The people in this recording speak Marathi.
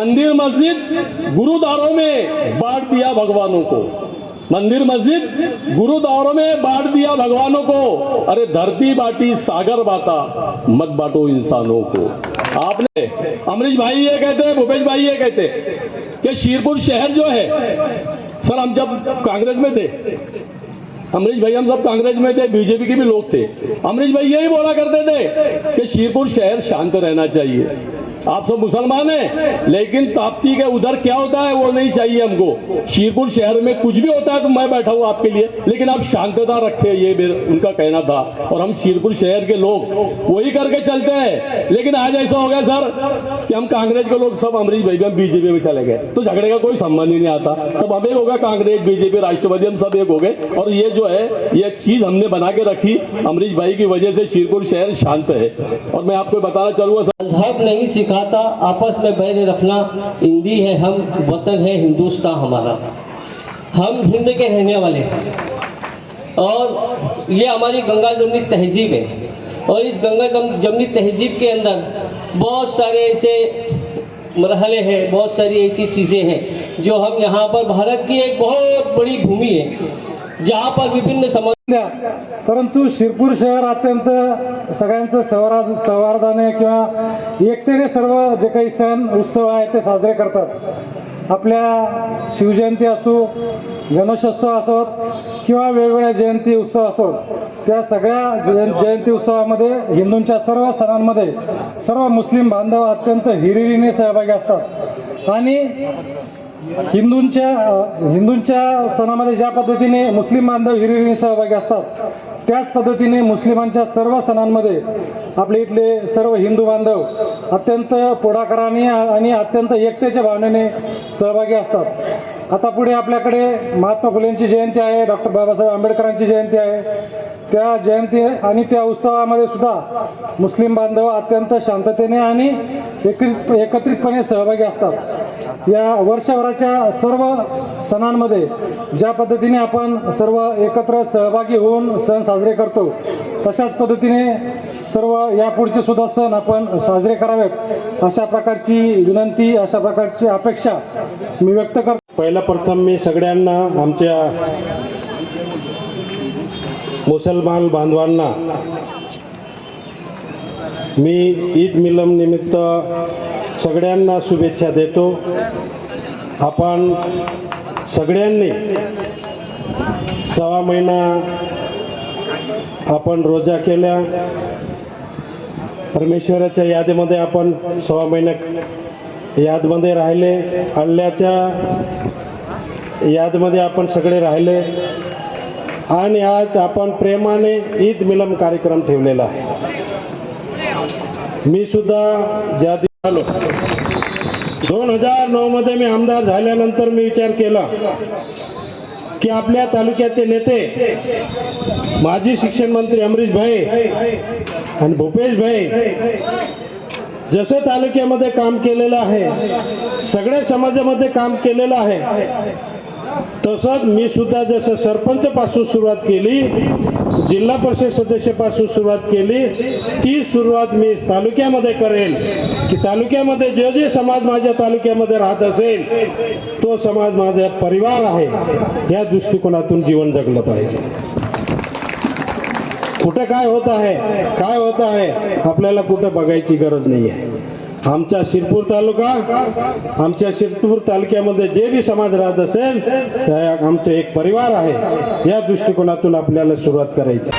मंदिर मस्जिद गुरुद्वारों में बांट दिया भगवानों को। मंदिर मस्जिद गुरुद्वारों में बांट दिया भगवानों को। अरे धरती बांटी, सागर बांटा, मत बांटो इंसानों को। आपने, अमरीश भाई ये कहते हैं, भूपेश भाई ये कहते कि शीरपुर शहर जो है, सर हम जब कांग्रेस में थे, अमरीश भाई हम सब कांग्रेस में थे, बीजेपी के भी लोग थे। अमरीश भाई यही बोला करते थे कि शीरपुर शहर शांत रहना चाहिए। आप सब मुसलमान हैं, लेकिन ताप्ती के उधर क्या होता है, वो नहीं चाहिए हमको। शीरपुर शहर में कुछ भी होता है तो मैं बैठा हूँ आपके लिए, लेकिन आप शांतता रखे, ये मेरे, उनका कहना था। और हम शीरपुर शहर के लोग, वही करके चलते हैं। लेकिन आज ऐसा हो गया, सर, कि हम कांग्रेस के लोग सब अमरीश भाई हम बीजेपी में चले गए। तो झगड़े का कोई संबंध ही नहीं आता। सब हम एक हो गया कांग्रेस, बीजेपी, राष्ट्रवादी, हम सब एक हो गए। और ये जो है, ये चीज़ हमने बना के रखी अमरीश भाई की वजह से शीरपुर शहर शांत है। और मैं आपको बताना चाहूँगा, सर। नहीं सिखाता आपस में बैर रखना हिंदी है, हम वतन है, हिंदुस्तान हमारा। हम हिंद के रहने वाले हैं। और ये हमारी गंगा जमनी तहजीब है। और इस गंगा जम- जमनी तहजीब के अंदर बहुत सारे ऐसे मरहले हैं, बहुत सारी ऐसी चीज़ें हैं, जो हम यहाँ पर भारत की एक बहुत बड़ी भूमि है, जहाँ पर विभिन्न समाज परंतु शिरपूर शहर अत्यंत सगळ्यांचं सहवाद सौहार्दाने किंवा एकतेने सर्व जे काही सण उत्सव आहेत ते साजरे करतात. आपल्या शिवजयंती असो गणेशोत्सव असोत किंवा वेगवेगळ्या जयंती उत्सव असोत त्या सगळ्या जय जयंती उत्सवामध्ये हिंदूंच्या सर्व सणांमध्ये सर्व मुस्लिम बांधव अत्यंत हिरिरीने सहभागी असतात. आणि हिंदूंच्या हिंदूंच्या सणामध्ये ज्या पद्धतीने मुस्लिम बांधव हिरिरीने सहभागी असतात त्याच पद्धतीने मुस्लिमांच्या सर्व सणांमध्ये आपले इथले सर्व हिंदू बांधव अत्यंत पुढाकाराने आणि अत्यंत एकतेच्या भावनेने सहभागी असतात. आता पुढे आपल्याकडे महात्मा फुलेंची जयंती आहे डॉक्टर बाबासाहेब आंबेडकरांची जयंती आहे. त्या जयंती आणि त्या उत्सवामध्ये सुद्धा मुस्लिम बांधव अत्यंत शांततेने आणि एकत्रित एकत्रितपणे सहभागी असतात. या वर्षभराच्या सर्व सणांमध्ये ज्या पद्धतीने आपण सर्व एकत्र सहभागी होऊन सण साजरे करतो तशाच पद्धतीने सर्व यापुढचे सुद्धा सण आपण साजरे करावेत. अशा प्रकारची विनंती अशा प्रकारची अपेक्षा मी व्यक्त करतो. पहिला प्रथम मी सगळ्यांना आमच्या मुसलमान बांधवांना मी ईद मिलम निमित्त सगळ्यांना शुभेच्छा देतो. आपण सगळ्यांनी सहा महिना आपण रोजा केल्या. परमेश्वराच्या यादीमध्ये आपण सहा महिन्या यादमध्ये राहिले. अल्ल्याच्या यादमध्ये आपण सगळे राहिले. आणि आज आपण प्रेमाने ईद मिलम कार्यक्रम ठेवलेला आहे. मी सुद्धा ज्या आलो दोन हजार नऊ मध्ये मी आमदार झाल्यानंतर मी विचार केला की आपल्या तालुक्याचे नेते माजी शिक्षण मंत्री अमरीश भाई आणि भूपेश भाई जसं तालुक्यामध्ये काम केलेलं आहे सगळ्या समाजामध्ये काम केलेलं आहे तसंच मी सुद्धा जसं सरपंच पासून सुरुवात केली जिल्हा परिषद सदस्यपासून सुरुवात केली. ती सुरुवात मी तालुक्यामध्ये करेल की तालुक्यामध्ये जे जे समाज माझ्या तालुक्यामध्ये राहत असेल तो समाज माझा परिवार आहे. या दृष्टिकोनातून जीवन जगलं पाहिजे. कुठे काय होत आहे? काय होत आहे? आपल्याला कुठं बघायची गरज नाही आहे. आमच्या शिरपूर तालुका आमच्या शिरपूर तालुक्यामध्ये जे बी समाज राहत असेल त्या आमचं एक परिवार आहे. या दृष्टिकोनातून आपल्याला सुरुवात करायची